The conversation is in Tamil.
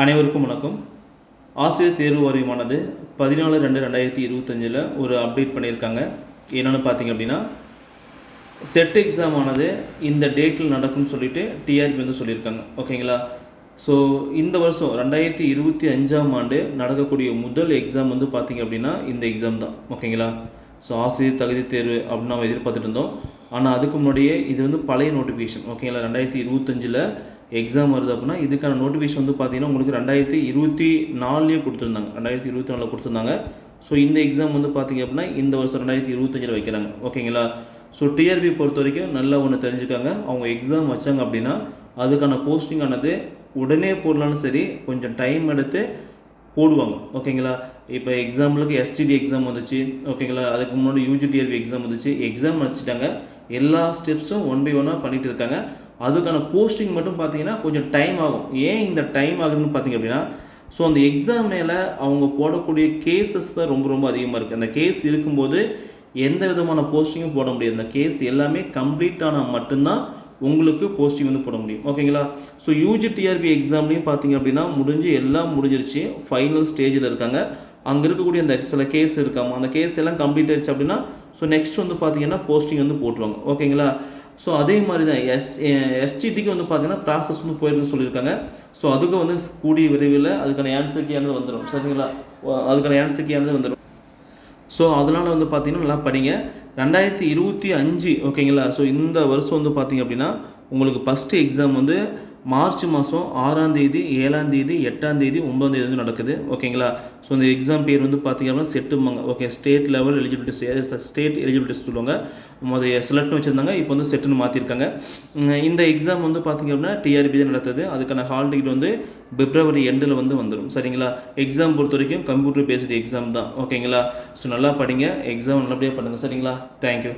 அனைவருக்கும் வணக்கம். ஆசிரியர் தேர்வு வாரியமானது பதினாலு ரெண்டு ரெண்டாயிரத்தி இருபத்தஞ்சில் ஒரு அப்டேட் பண்ணியிருக்காங்க. என்னென்னு பார்த்தீங்க அப்படின்னா செட் எக்ஸாம் ஆனது இந்த டேட்டில் நடக்கும்னு சொல்லிட்டு டிஆர்பி வந்து சொல்லியிருக்காங்க. ஓகேங்களா? ஸோ இந்த வருஷம் ரெண்டாயிரத்தி இருபத்தி அஞ்சாம் ஆண்டு நடக்கக்கூடிய முதல் எக்ஸாம் வந்து பார்த்தீங்க அப்படின்னா இந்த எக்ஸாம் தான். ஓகேங்களா? ஸோ ஆசிரியர் தகுதி தேர்வு அப்படின்னு நம்ம எதிர்பார்த்துட்டு இருந்தோம். ஆனால் அதுக்கு முன்னாடியே இது வந்து பழைய நோட்டிஃபிகேஷன் ஓகேங்களா? ரெண்டாயிரத்தி இருபத்தஞ்சில் எக்ஸாம் வருது அப்படின்னா இதுக்கான நோட்டிஃபிகேஷன் வந்து பார்த்தீங்கன்னா உங்களுக்கு ரெண்டாயிரத்தி இருபத்தி நாலுலேயே கொடுத்துருந்தாங்க. ரெண்டாயிரத்தி இருபத்தி நாலில் கொடுத்துருந்தாங்க. ஸோ இந்த எக்ஸாம் வந்து பார்த்தீங்க அப்படின்னா இந்த வருஷம் ரெண்டாயிரத்தி இருபத்தஞ்சில் வைக்கிறாங்க. ஓகேங்களா ஸோ டிஆர்பி பொறுத்த வரைக்கும் நல்லா ஒன்று தெரிஞ்சுக்காங்க. அவங்க எக்ஸாம் வச்சாங்க அப்படின்னா அதுக்கான போஸ்டிங் ஆனது உடனே போடலாலும் சரி கொஞ்சம் டைம் எடுத்து போடுவாங்க. ஓகேங்களா இப்போ எக்ஸாம்பிளுக்கு எஸ்டிடி எக்ஸாம் வந்துச்சு. ஓகேங்களா அதுக்கு முன்னாடி யூஜிடிஆர்பி எக்ஸாம் வந்துச்சு. எக்ஸாம் வச்சுட்டாங்க எல்லா ஸ்டெப்ஸும் ஒன் பை ஒன்னாக பண்ணிகிட்டு இருக்காங்க அதுக்கான போஸ்டிங் மட்டும் பார்த்தீங்கன்னா கொஞ்சம் டைம் ஆகும். ஏன் இந்த டைம் ஆகுதுன்னு பார்த்தீங்க அப்படின்னா ஸோ அந்த எக்ஸாம் மேலே அவங்க போடக்கூடிய கேசஸ் தான் ரொம்ப ரொம்ப அதிகமாக இருக்குது அந்த கேஸ் இருக்கும்போது எந்த விதமான போஸ்டிங்கும் போட முடியாது. அந்த கேஸ் எல்லாமே கம்ப்ளீட் ஆனால் மட்டும்தான் உங்களுக்கு போஸ்டிங் வந்து போட முடியும். ஓகேங்களா ஸோ யூஜி டிஆர்பி எக்ஸாம்லேயும் பார்த்தீங்க அப்படின்னா முடிஞ்சு எல்லாம் முடிஞ்சிருச்சு. ஃபைனல் ஸ்டேஜில் இருக்காங்க. அங்கே இருக்கக்கூடிய அந்த சில கேஸ் இருக்காமல் அந்த கேஸ் எல்லாம் கம்ப்ளீட் ஆயிடுச்சு அப்படின்னா ஸோ நெக்ஸ்ட் வந்து பார்த்தீங்கன்னா போஸ்டிங் வந்து போட்டுருவாங்க. ஓகேங்களா ஸோ அதே மாதிரி தான் எஸ் எஸ்டிடிக்கு வந்து பார்த்தீங்கன்னா ப்ராசஸ் வந்து போயிருக்குன்னு சொல்லியிருக்காங்க. ஸோ அதுக்கு வந்து கூடிய விரைவில் அதுக்கான ஆன்சர்க்கியானது வந்துடும் சரிங்களா? அதுக்கான ஆன்சர்க்கியானது வந்துடும் ஸோ அதனால் வந்து பார்த்தீங்கன்னா நல்லா படிங்க. ரெண்டாயிரத்தி இருபத்தி அஞ்சு ஓகேங்களா ஸோ இந்த வருஷம் வந்து பார்த்தீங்க அப்படின்னா உங்களுக்கு ஃபஸ்ட்டு எக்ஸாம் வந்து மார்ச் மாதம் ஆறாம் தேதி ஏழாம் தேதி எட்டாம் தேதி ஒன்பதாம் தேதி வந்து நடக்குது. ஓகேங்களா? ஸோ இந்த எக்ஸாம் பேர் வந்து பார்த்தீங்க அப்படின்னா செட்டுமாங்க okay state level eligibility state eligibility சொல்லுவாங்க. முதல்ல செலக்ட்னு வச்சுருந்தாங்க இப்போ வந்து செட்டுன்னு மாற்றிருக்காங்க இந்த எக்ஸாம் வந்து பார்த்தீங்க அப்படின்னா டிஆர்பி தான் நடத்துது. அதுக்கான ஹால் டிக்கெட் வந்து பிப்ரவரி எண்டில் வந்து வந்துடும் சரிங்களா? எக்ஸாம் பொறுத்த வரைக்கும் கம்ப்யூட்டர் பேஸ்டு எக்ஸாம் தான். ஓகேங்களா? ஸோ நல்லா படிங்க. எக்ஸாம் நல்லபடியாக பண்ணுங்கள் சரிங்களா? தேங்க்யூ